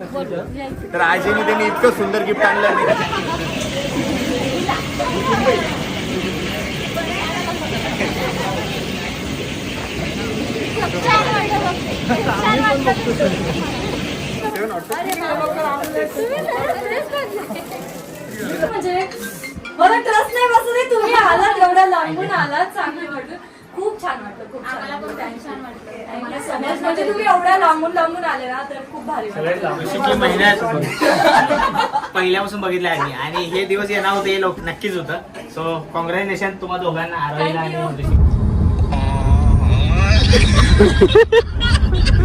तर आजीने त्यांनी इतकं सुंदर गिफ्ट आणलं. म्हणजे मला ट्रस्ट नाही बसत तुम्ही आलात एवढ्या लांबून आलात चांगलं वाटलं. खूप छान वाटलं खूप छान. आम्हाला पण खूप छान वाटलं. much. म्हणजे तुम्ही एवढ्या लांबून लांबून आले ना तर खूप भारी वाटलं. महिन्यात पहिल्यापासून बघितलं आहे मी आणि हे दिवस येणार होते हे लोक नक्कीच होतं. सो कॉंग्रॅच्युलेशन तुम्हा दोघांना आरोहीला आणि Thank. मुलीशी.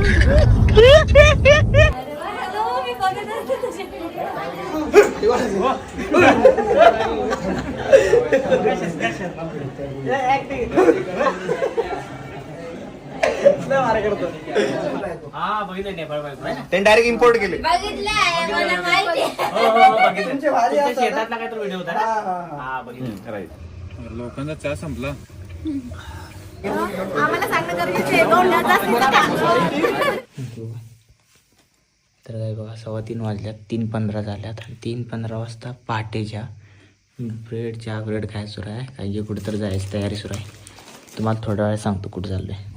अरे वा, hello, मी बघत असते तुझे video. हा बघितलं नेपाळ बायको आहे ना? त्यांनी डायरेक्ट इम्पोर्ट केले. शेतातला काय तर व्हिडिओ होता हा लोकांचा चहा संपला. तर काय बघा सव्वा तीन वाजल्यात तीन पंधरा झाल्यात. आणि तीन पंधरा वाजता पहाटेच्या ब्रेड चहा ब्रेड खायला सुरू आहे? काही कुठं तर जायची तयारी सुरू आहे. तुम्हाला थोड्या वेळ सांगतो कुठं चाललो आहे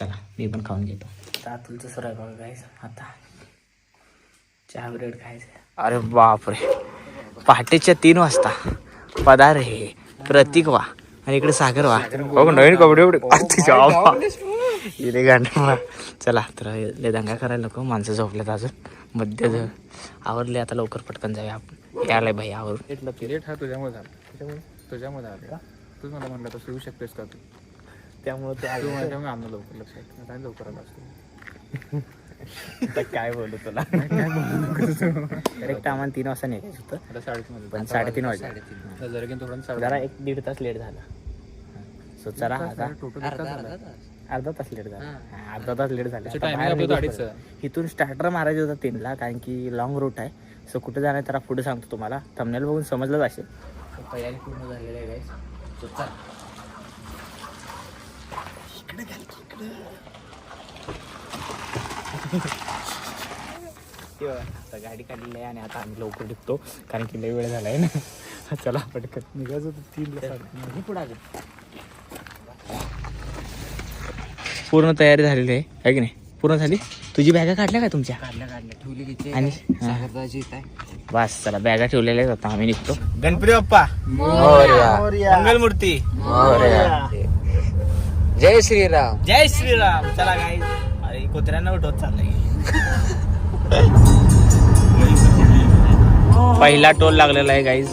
चला मी पण खाऊन घेतो. आता तुमचं सुरू आहे बघा काय आता चहा ब्रेड खायचं अरे बापरे. पहाटेच्या तीन वाजता. पदार हे प्रतीक वा. आणि इकडे सागर वा. हो नवीन कपडे एवढे इथे गांडा चला तर लय दंगा करायला नको. माणसं झोपल्यात अजून. मध्य आवरले आता लवकर पटकन जाऊया आपण. यायला भाई आवरून. लेट हा तुझ्यामुळे झाला. तुझ्यामुळे तुझ्यामुळे झाला. तूच मला म्हणलं तसं येऊ शकतेस का तू? त्यामुळे ते माझ्यामुळे आम्हाला लवकर लक्षात नाही लवकर आला असतो. आता काय बोलू तुला? करेक्ट आम्हाला तीन वाजता निघायचं होतं. आता साडेतीन पण साडेतीन वाजले. आता जरा एक दीड तास लेट झाला. सो चला आता. अर्धा तास. लेट झाला. अर्धा तास लेट झाला. इथून स्टार्टर मारायचं होतं तीनला कारण की लॉंग रूट आहे. सो कुठे जाणार तर पुढे सांगतो तुम्हाला. थंबनेल बघून समजलंच असेल. तयारी पूर्ण झालेली आहे guys. So चला. ते बघा, आता गाडी काढलेली आहे आणि आता आम्ही लवकर निघतो. कारण की लय वेळ झाला आहे ना. चला पटकन. निघायचं होतं तीन पुढे पूर्ण तयारी झालेली आहे. है की नाही? पूर्ण झाली? तुझी बॅगा काढल्या काय तुमच्या? काढल्या काढल्या. ठेवली की आणि? आहे. बस चला. बॅगा ठेवलेल्या आहेत आता. आम्ही निघतो. गणपती बाप्पा. मंगल मूर्ती जय श्रीराम. जय श्रीराम. चला काय अरे कुत्र्यांना उठवत चाललंय. पहिला टोल लागलेला आहे गाईज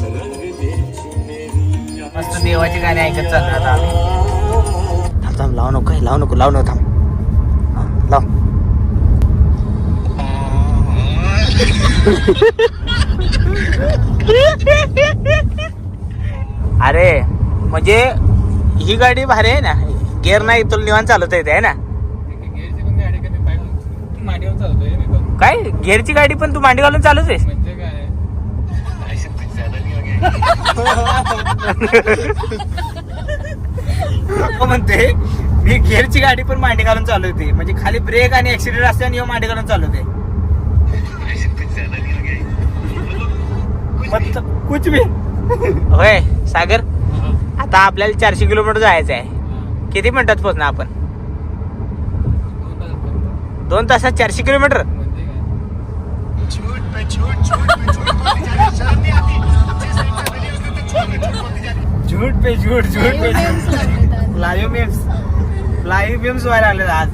मस्त देवाची गाणी ऐकत चाललो आता आम्ही. थांब लावू नको लावू नको लावू नको थांब. लाव. अरे म्हणजे ही गाडी भारी आहे ना? गेअर नाही तुला निवांत चालवता येते आहे ना? मी काय? गेअरची गाडी पण तू मांडी घालून चालूच आहेस म्हणजे नको म्हणते. मी गेअरची गाडी पण मांडी घालून चालवते. म्हणजे खाली ब्रेक आणि ऍक्सिडेंट असते आणि मांडी घालून चालवते. कुछ भी. होय सागर. आता आपल्याला चारशे किलोमीटर जायचं आहे किती मिनिटात पोहोचणार आपण? दोन तास दोन तासात. चारशे किलोमीटर? झूट पे झूट झूट पे लाईव्ह मेम्स लाईव्ह मेम्स व्हायला लागले आज.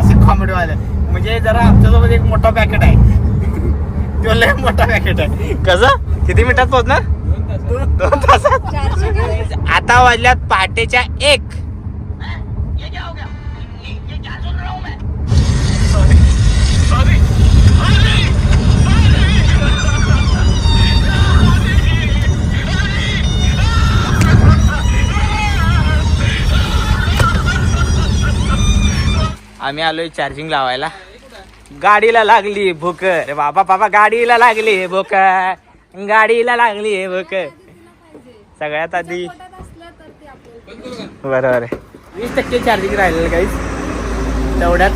असे कॉमेडी व्हायला म्हणजे जरा आमच्यासोबत एक मोठा पॅकेट आहे. तो लय मोठा पॅकेट आहे. कसं? किती मिनिटात पोहोचणार? दोन तासात. आता वाजल्यात पहाटेच्या एक. आम्ही आलोय चार्जिंग लावायला. गाडीला लागली भूक. रे बाबा बाबा गाडीला लागली भूक. गाडीला लागली भूक. सगळ्यात आधी. बरोबर आहे. वीस टक्के चार्जिंग राहिलेलं काहीच तेवढ्याच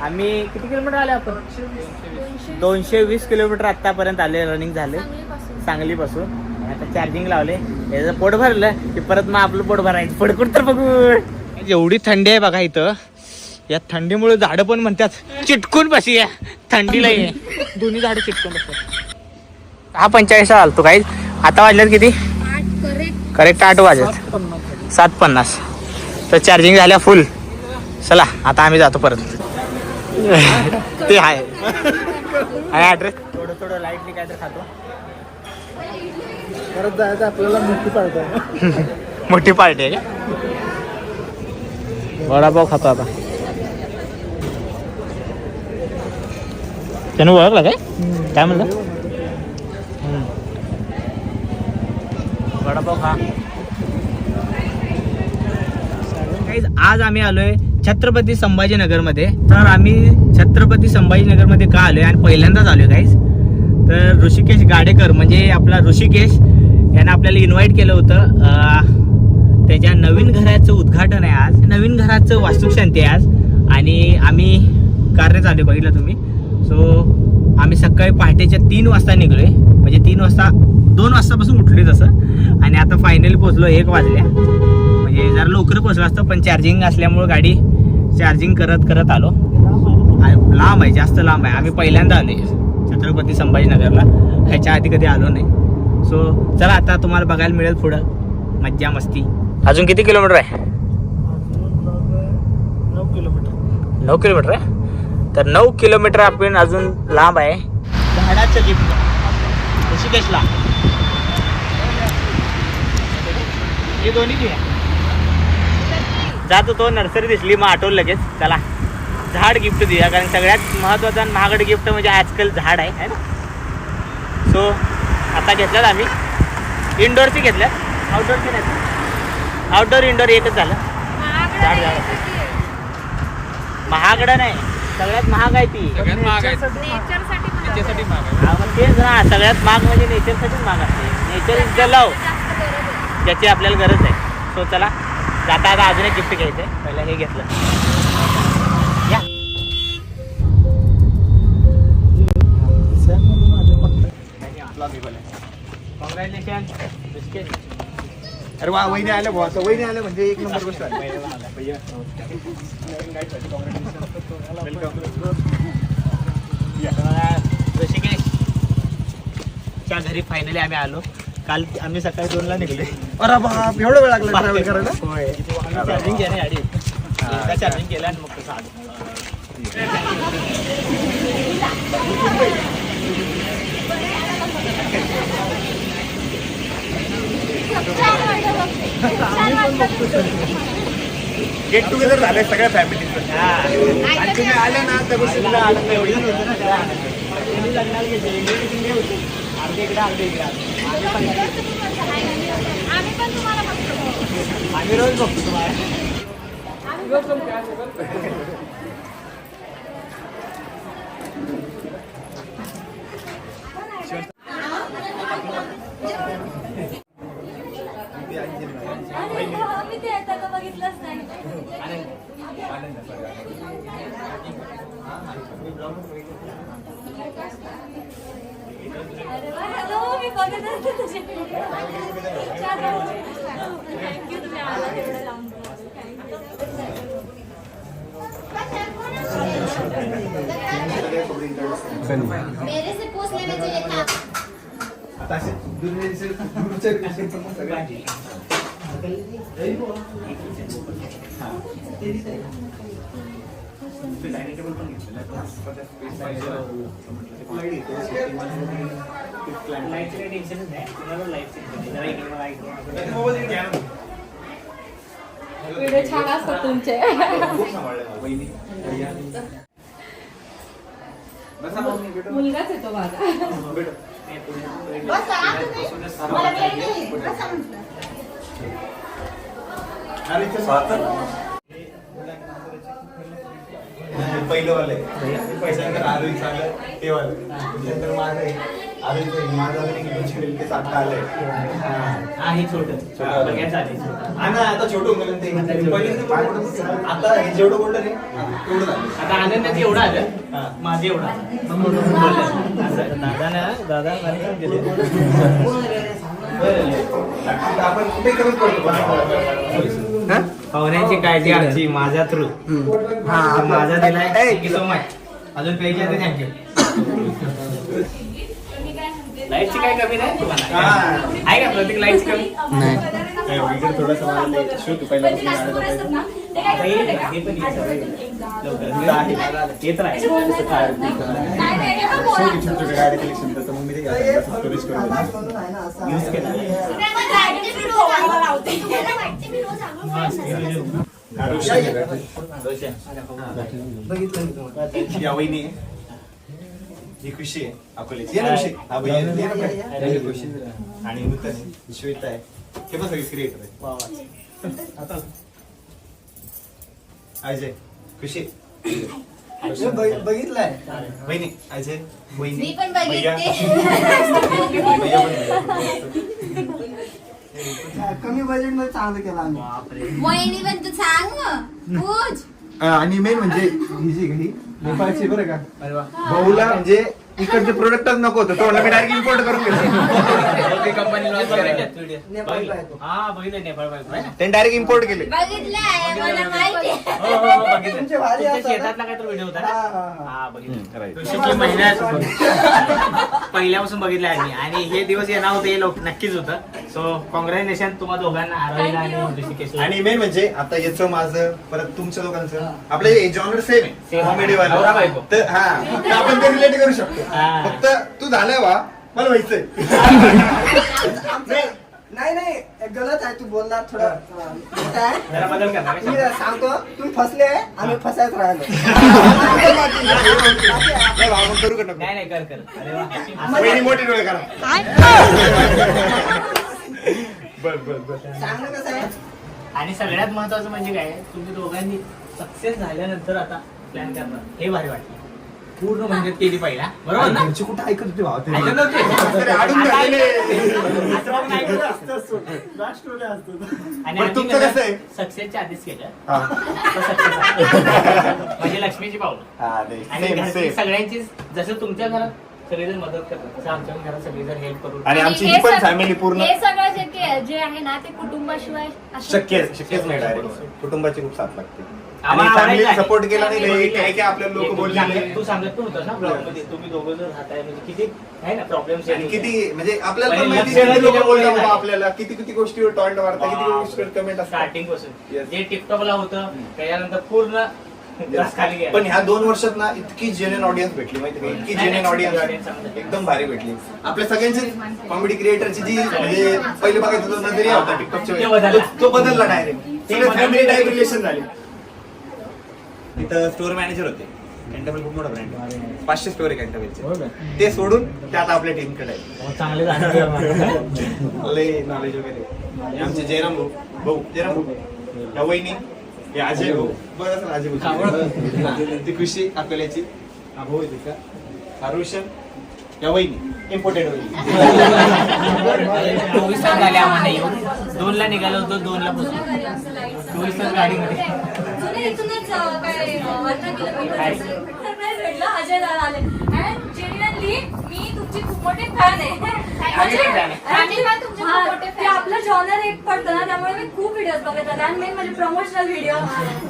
आम्ही किती किलोमीटर आले आपण? दोनशे वीस किलोमीटर आतापर्यंत आले रनिंग झाले. सांगलीपासून. आता चार्जिंग लावले. याचं पोट भरलं की परत मग आपलं पोट भरायचं. पडकुट तर बघू. एवढी थंडी आहे बघा इथं. या थंडीमुळे झाडं पण म्हणतात चिटकून बसी या. थंडीला ये. दोन्ही झाडं चिटकून बसतात हा पंचेचाळीस आलतो काही आता वाजल्यात किती? करेक्ट आठ वाजत सात पन्नास तर चार्जिंग झाल्या फुल चला आता आम्ही जातो परत. ते आहे. आहे ॲड्रेस थोडं थोडं लाईटली काय तर खातो. परत जायचं आपल्याला मोठी पाळतो मोठी पार्टी आहे का? वडापाव खातो आता. त्यानं ओळखलं काय? काय म्हणलं. वडापाव खा. आज आम्ही आलोय छत्रपती संभाजीनगरमध्ये. तर आम्ही छत्रपती संभाजीनगरमध्ये का आलोय आणि पहिल्यांदाच आलोय गाईज तर ऋषिकेश गाडेकर म्हणजे आपला ऋषिकेश यानं आपल्याला इन्व्हाइट केलं होतं. त्याच्या नवीन घराचं उद्घाटन आहे आज. नवीन घराचं वास्तुशांती आहे आज. आणि आम्ही कारने चालू बघितलं तुम्ही. सो आम्ही सकाळी पहाटेच्या तीन वाजता निघलोय. म्हणजे तीन वाजता दोन वाजतापासून उठलोय तसं. आणि आता फायनली पोचलो एक वाजल्या. म्हणजे जरा लवकर पोचलो असतं पण चार्जिंग असल्यामुळं गाडी चार्जिंग करत करत आलो. लांब आहे जास्त लांब आहे. आम्ही पहिल्यांदा आलोय छत्रपती संभाजीनगरला. ह्याच्या आधी कधी आलो नाही. सो चला आता तुम्हाला बघायला मिळेल पुढं. मज्जा मस्ती. अजून किती किलोमीटर आहे? नऊ किलोमीटर. नऊ किलोमीटर आहे? तर नऊ किलोमीटर आपण अजून लांब आहे. झाडाचं गिफ्ट ऋषिकेशला. हे दोन्ही घे. जातो तो नर्सरी दिसली मग आठवलं लगेच. चला. झाड गिफ्ट देऊया कारण सगळ्यात महत्त्वाचं आणि महागडं गिफ्ट म्हणजे आजकाल झाड आहे है ना? सो आता घेतल्यात आम्ही. इनडोअरची घेतल्यात. आउटडोअरची नाही. आउटडोअर इनडोअर एकच झालं. झाड झाड महागडं नाही. सगळ्यात महाग आहे ती. सगळ्यात महाग आहे. नेचरसाठी पण त्याच्यासाठी महाग. आहे. हा, मग तेच ना सगळ्यात महाग म्हणजे नेचरसाठीच महाग असते. Nature is the love. ज्याची आपल्याला गरज आहे. सो चला. जाता आता अजून एक गिफ्ट घ्यायचं आहे पहिलं हे घेतलं. या. कॉंग्रॅच्युलेशन अरे वा वहिनी आल्या भाऊ असं वहिनी आल्या म्हणजे एक नंबर गोष्ट आहे. च्या घरी फायनली आम्ही आलो. काल आम्ही सकाळी दोनला निघले. अरे बाप एवढा वेळ लागला ट्रॅव्हल करायला? होय. चार्जिंग केलं गाडी एकदा चार्जिंग केलं आणि मग तसं आलो. गेट टुगेदर झालंय सगळ्या फॅमिलीचं. हा. आणि तुम्ही आले ना त्या गोष्टीला आनंद एवढी त्यांनी लग्नाला घेतले invitation नाही होती. अर्धे इकडे अर्धे इकडे आम्ही पण आम्ही पण तुम्हाला बघतो आम्ही रोज बघतो तुम्हाला आणि आम्ही ते येताना बघितलंच नाही अरे वा, हॅलो मी बघत असते तुझे थँक्यू तुम्ही आला तेवढं लांब मेरे से पूछ लेना चाहिए था. व्हिडिओ छान असतात तुमचे. मुलगाच येतो माझा पहिलं वालं आहे. पैशानंतर आरोग्य आलं ते वालं माझं आहे आहे. माझं की चिरेल ते साठं आलंय. हा. हे छोटं. बघायचं आधी छोटं. हा ना आता छोटं ते. माझं- आता हे जेवढं बोललं नाही तेवढं झालं. आता आनंदाचं एवढं आलं. माझं एवढं आलं. मग म्हणून बोललं. असं. दादा ना दादा आता आपण कुठे कमी पडतो पाहुण्यांची काळजी आमची माझा थ्रू माझा दिलाय. थँक्यू सो मच अजून तर थँक्यू लाईटची काय कमी नाही? तुम्हाला. आहे का प्रत्येक लाईटची कमी? हे. येत नाही, नाही, हे. ही खुशी आहे. अकोल्याची ये ना खुशी हा भैया ये ना बाई. ये खुशी आणि नूतन आहे. श्वेता आहे. हे पण सगळे क्रिएटर आहे. अजय खुशी बघितलंय. वहिनी अजय मी पण भैया. बघितले भैया पण बघितलं. कमी बजेटमध्ये चांगलं केलं आम्ही. वहिनी पण तू सांग पूज. अं, आणि मेन म्हणजे ही जी नेपाळची बरं का? भाऊला म्हणजे इकडचे प्रोडक्टच नको होतं. तो म्हणला मी डायरेक्ट इम्पोर्ट करून घेतो. कंपनी. हा आहे त्यांनी डायरेक्ट इम्पोर्ट केले. बघितलंय मला माहिती आहे. हो, हो, हो? शेतातला काय तर व्हिडिओ होता हा, ना? हा, हा. हा पहिल्यापासून बघितलं आम्ही. आणि हे दिवस येणार होते हे लोक नक्कीच होतं. सो कॉंग्रॅच्युलेशन तुम्हा दोघांना आरोहीला आणि ऋषिकेशला. आणि मेन म्हणजे आता याचं माझं परत तुमच्या दोघांचं आपले जॉनर सेम आहे. Same. कॉमेडी नवरा वाला बायको. तर हा. तर आपण ते रिलेट करू शकतो. हा. फक्त तू झालाय वा. मला व्हायचंय. नाही नाही गलत आहे तू बोलणार थोडं अं, मोठं आहे. जरा बदल करणार मी? सांगतो तुम्ही फसले आम्ही फसायच राहिलो. नाही बा, आपण करू का नको? नाही नाही कर कर. अरे वा. वहिनी मोठी डोळे करा. बर बर बर. सांगणं कसं आहे? आणि सगळ्यात महत्वाचं म्हणजे काय तुम्ही दोघांनी सक्सेस झाल्यानंतर आता प्लॅन करणार. हे भारी वाटलं. पूर्ण म्हणजे केली पहिला बरोबर ना घरचे कुठं ऐकत होते भावा ते? ऐकत नव्हते? आपण ऐकलं. आणि पण तुमचं कसं आहे? सक्सेसच्या आधीच केलं हा. आहे. म्हणजे लक्ष्मीची पावलं हा, नाही. आणि Same, घरची same. सगळ्यांची जसं तुमच्या घरात सगळेजण मदत करतात. तसं आमच्या पण घरात सगळेजण हेल्प करून. आणि आमची हे ही पण फॅमिली पूर्ण हे सगळं जे के- जे आहे ना ते कुटुंबाशिवाय असं- शक्य शक्यच नाही डायरेक्ट कुटुंबाची खूप साथ लागते. आणि आम्हाला फॅमिली आवडायचं सपोर्ट केला नाही काय काय लोक तू बोलले सांगत- तू सांगत पण ना ब्लॉगमध्ये तुम्ही दोघं जर राहताय म्हणजे किती आहे ना प्रॉब्लेम आणि किती म्हणजे आपल्याला पण माहिती लक्ष किती लोक दिल्यामुळे बोलतात बाबा झाले. आपल्याला किती किती गोष्टीवर टॉन्ट मारतात किती गोष्टीवर कमेंट असतात. स्टार्टिंगपासून. Yes. जे टिकटॉकला होतं त्याच्यानंतर पूर्ण रस खाली गेला. पण ह्या दोन वर्षात ना इतकी जेन्युन ऑडियन्स भेटली माहिती का? इतकी नाही, जेन्युन नाही, audience ऑडियन्स चांगलं. एकदम भारी भेटली. आपल्या सगळ्यांची कॉमेडी क्रिएटरची जी म्हणजे पहिले बघायचं तो नजरिया होता टिकटॉकच्या ते वेळी, बदलला. तो- तो बदलला डायरेक्ट ते सगळे बदलले. फॅमिली टाईप रिलेशन झाले. तिथं स्टोर मॅनेजर होते. कॅन्टेबल खूप मोठा ब्रँड पाचशे स्टोर आहे कॅन्टेबलचे ते सोडून ते आता आपल्या टीमकडे आहे चांगले झाले लय नॉलेज वगैरे. आमचे जयराम भाऊ. भाऊ जयराम भाऊ. या वहिनी. हे अजय भाऊ. बरं असेल अजय भाऊ. ती खुशी अकोल्याची हा भाऊ आहे तिचा हा रोशन. या वहिनी. इम्पोर्टेड वहिनी. चोवीस तास झाले आम्हाला येऊन. दोन ला निघालो होतो दोन ला पोहोचलो चोवीस तास गाडीमध्ये. मी तुमची खूप मोठी फॅन आहे. आपलं जॉनर एक पडतं ना त्यामुळे मी खूप व्हिडिओ बघत होते. आणि मेन म्हणजे प्रमोशनल व्हिडिओ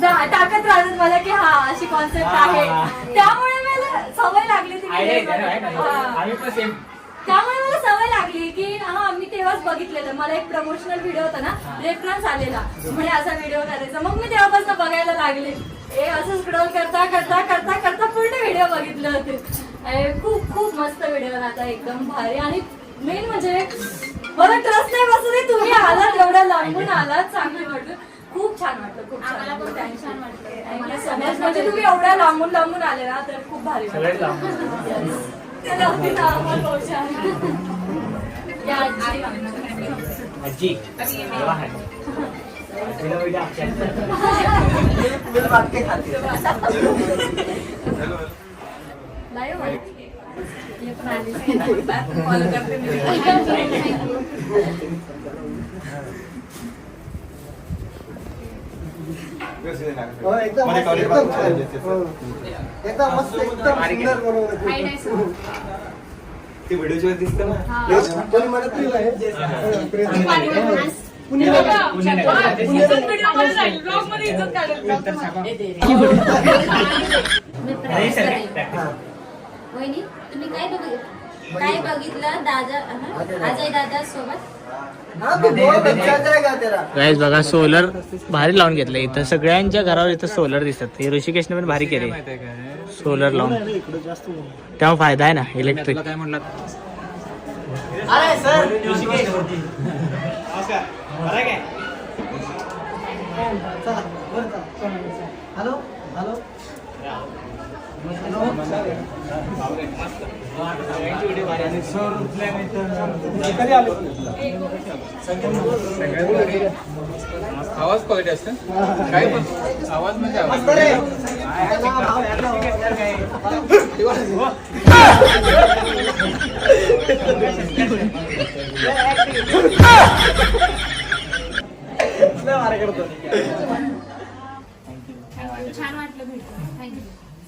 टाकत राहतात मला की हा अशी कॉन्सेप्ट आहे. त्यामुळे मला सवय लागली ती त्यामुळे मला सवय लागली की हा मी तेव्हाच बघितलेलं. मला एक प्रमोशनल व्हिडिओ होता ना रेफरन्स आलेला. म्हणजे असा व्हिडिओ करायचा. मग मी तेव्हापासून बघायला लागले. हे असं स्क्रोल करता करता करता करता पूर्ण व्हिडिओ बघितले होते. खूप खूप मस्त व्हिडिओ आता एकदम भारी. आणि मेन म्हणजे मला ट्रस्ट नाही बसत आहे, तुम्ही आलात एवढ्या लांबून आलात चांगलं वाटलं खूप छान वाटलं खूप छान आम्हाला पण Thank you. छान वाटलं. Thank you so much. म्हणजे तुम्ही एवढ्या लांबून लांबून आले ना तर खूप भारी वाटलं. चला, अगदी लांबून पोहोचा. या आजी. आजी. तिला आजी. मी. हो, एकदम मस्त, एकदम बाजूला छान. आहे. एकदम मस्त एकदम सुंदर बनवलं. ते व्हिडिओ वर दिसतं ना. कोणी म्हणत नाही बाहेर. हो, प्रेम. पाणी वहिनी तुम्ही काय बघितलं काय बघितलं दादा अजय दादा सोबत हाँ, तू बहुत अच्छा जाएगा तेरा गाईज बघा सोलर भारी लावून घेतलं इथं. सगळ्यांच्या घरावर इथं सोलर दिसतात. हे ऋषिकेशने पण भारी केले सोलर लावून त्यामुळे फायदा आहे ना इलेक्ट्रिक काय म्हणलं हॅलो हॅलो. आवाज क्वालिटी असते. काय पण. आवाज म्हणजे आवाज. छान वाटलं भेटून. थँक्यू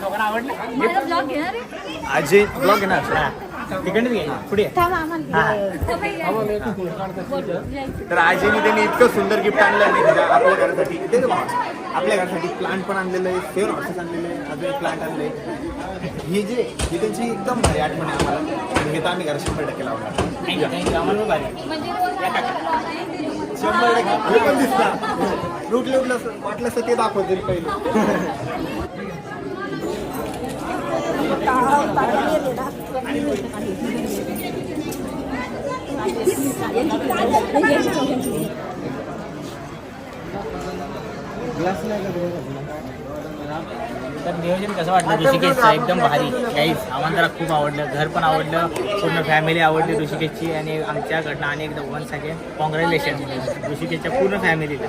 दोघांना आवडलं घेणार. आहे? अजय ब्लॉग येणार. तिकडे पुढे थांबा. तर आजीने त्यांनी इतकं सुंदर गिफ्ट आणलं आपल्या घरासाठी. ते बघ, आपल्या घरासाठी प्लांट पण आणलेलं आहे सेवन हॉर्सेस आणलेलं आहे अजून एक प्लांट आणले हे जे ही त्यांची एकदम भारी आठवण आहे आम्हाला. आणि हे तर आम्ही घरात शंभर टक्के लावणार. म्हणजे शंभर टक्के हे पण दिसणार लुटलं उठलं वाटलं असं ते दाखवतील पहिले तर नियोजन कसं वाटलं ऋषिकेशचं एकदम भारी काहीच आम्हाला जरा खूप आवडलं घर पण आवडलं पूर्ण फॅमिली आवडली ऋषिकेशची आणि आमच्याकडनं आणि एकदा वन सेकंड कॉंग्रॅच्युलेशन ऋषिकेशच्या पूर्ण फॅमिलीला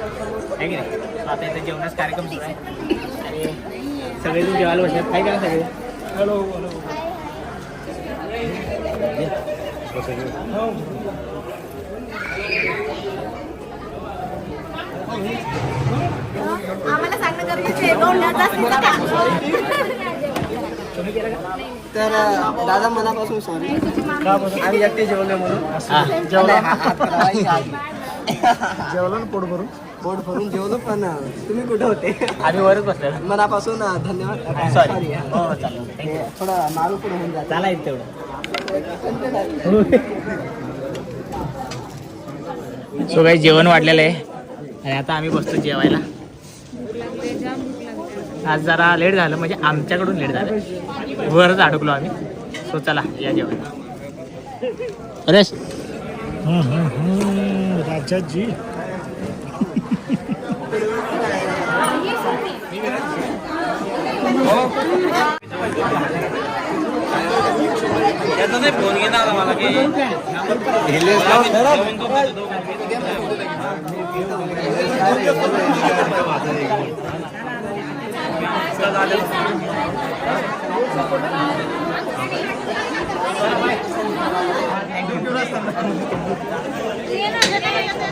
आहे की नाही आता इथं जेवणाचा कार्यक्रम सुरू आहे आणि सगळे तुम्ही जेवायला बसले काय करा सगळे आम्हाला सांगणं तर दादा मनापासून सॉरी आम्ही एकटे जेवले म्हणून. जेवलो. जेवलो ना पोट भरून? पोट भरून जेवलो पण तुम्ही कुठे होते? आम्ही वरच बसलो मनापासून धन्यवाद. सॉरी. हो. हो थोडा मारू पुढे होऊन जात. चाला येत तेवढं. सो काही जेवण वाढलेलं आहे. आणि आता आम्ही बसतो जेवायला. आज जरा लेट झालं म्हणजे आमच्याकडून लेट झालं. वरच अडकलो आम्ही. सो चला या जेवायला अरे. राजाजी.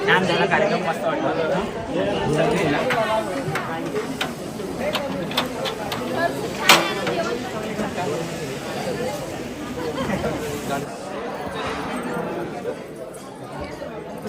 छान झाला कार्यक्रम मस्त वाटला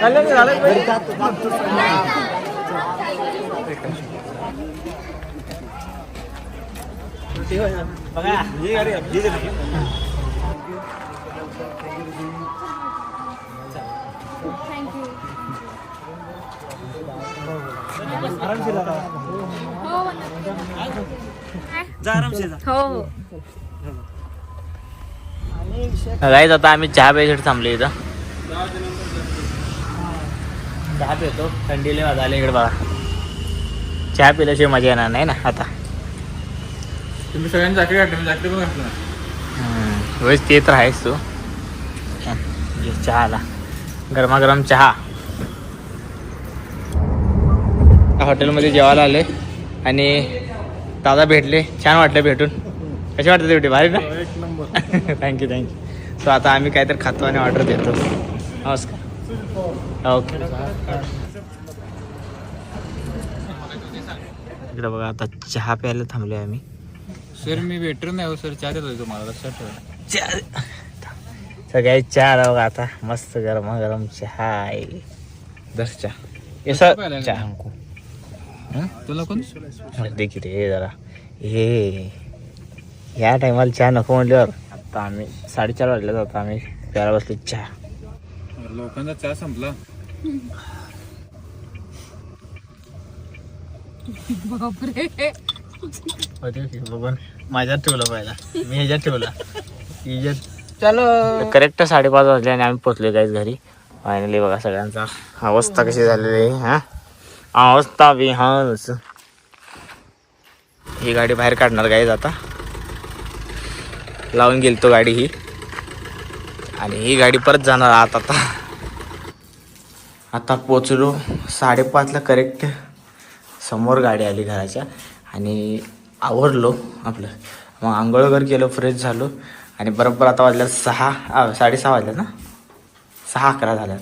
कल्याण झालं बघा ही गाडी आरामशीर गाईज आता आम्ही चहा प्यायसाठी थांबलो इथं. चहा पितो. थंडीले वाजायला इकडे बघा. चहा पिल्याशिवाय मजा येणार नाही ना आता. तुम्ही सगळ्यांनी मी जाकीट पण घातलं ते तर आहेस तू. हं, घे चहा आला गरमागरम चहा. हॉटेलमध्ये जेवायला आले आणि दादा भेटले. छान वाटलं भेटून. कसे वाटतं ते भेटे भारी ना? एक नंबर. थँक्यू थँक्यू सो आता आम्ही काहीतरी खातो आणि ऑर्डर देतो. नमस्कार. ओके इकडे बघा आता चहा प्यायला थांबलोय आम्ही. सर मी वेटर नाही हो सर चहा देतो तुम्हाला. लक्षात ठेवा. चहा सगळ्यात चहा आला बघा आता. मस्त गरम गरम चहा आहे. दस चहा. चहा. हमको तुला कोण? देखी रे जरा. हे या टायमाला चहा नको म्हटल्यावर आता आम्ही साडेचार वाजल्यात आता आम्ही प्यायला बसलो चहा. लोकांचा चहा संपला. बघून माझ्यात ठेवलं पहिला. मी ह्याच्यात ठेवला. ह्याच्यात चलो. करेक्ट साडेपाच वाजले आणि आम्ही पोचलो काहीच घरी. फायनली बघा सगळ्यांचा. अवस्था कशी झालेली आहे हा? अवस्था बिहान्स ही गाडी बाहेर काढणार गाईज आता. लावून गेली तो गाडी ही. आणि ही गाडी परत जाणार आत आता. आता पोचलो साडेपाचला करेक्ट समोर गाडी आली घराच्या. आणि आवरलो आपलं. मग आंघोळ वगैरे केलो फ्रेश झालो. आणि बरोबर आता वाजल्या सहा साडेसहा वाजल्या ना? सहा अकरा झाल्यात.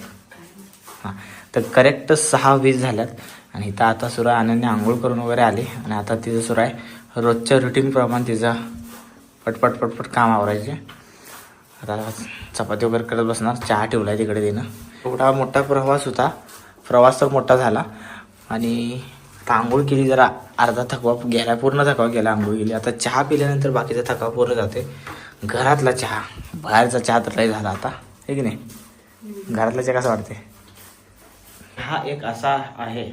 हां. तर करेक्ट सहा वीस झाल्यात. आणि इथं आता सुरा आनंदने आंघोळ करून वगैरे आली. आणि आता तिचं सुरू आहे. रोजच्या रुटीनप्रमाणे तिचा पटपट पटपट काम आवरायचे. आता चपाती वगैरे करत बसणार. चहा ठेवला आहे तिकडे तिनं. एवढा मोठा प्रवास होता. प्रवास तर मोठा झाला. आणि आता आंघोळ केली जरा. अर्धा थकवा गेला पूर्ण थकवा गेला आंघोळ केली. आता चहा पिल्यानंतर बाकीचा थकवा पूर्ण जाते घरातला चहा. बाहेरचा चहा तर लय झाला आता. आहे की नाही? घरातला चहा कसं वाटते हा एक असा आहे.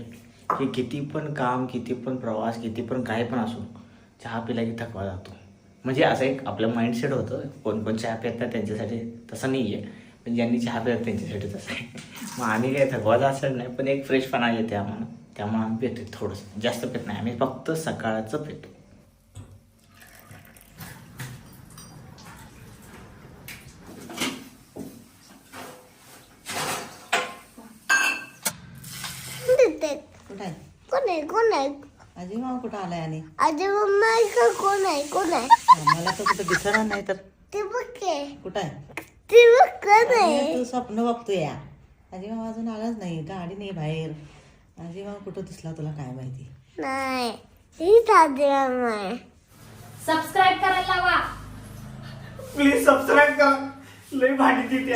की किती पण काम किती पण प्रवास किती पण काय पण असो चहा पिला की थकवा जातो. म्हणजे असं एक आपलं माइंडसेट होतं कोण कोण चहा पितात त्यांच्यासाठी तसं नाही आहे पण ज्यांनी चहा पितात त्यांच्यासाठी तसं आहे. मग आम्ही काही थकवाचा असं नाही पण एक फ्रेशपणा येते आम्हाला. त्यामुळे आम्ही पितो थोडंसं. जास्त पित नाही. आम्ही फक्त सकाळचं पितो कोण आहे कोण आहे आजी मामा कुठं आलाय आणि? आजी मम्मा इकडं कोण आहे? कोण आहे? मला तर कुठं दिसणार नाही तर. ते बघ के. कुठं आहे? ते बघ कोण आहे. तू स्वप्न बघतोय या. आजी मामा अजून आलाच नाही. गाडी नाही बाहेर. आजी मामा कुठं दिसला तुला काय माहिती? नाही. मम्मा आहे. सबस्क्राईब करायला लावा. प्लीज सबस्क्राईब करा. लय भांडी तिथे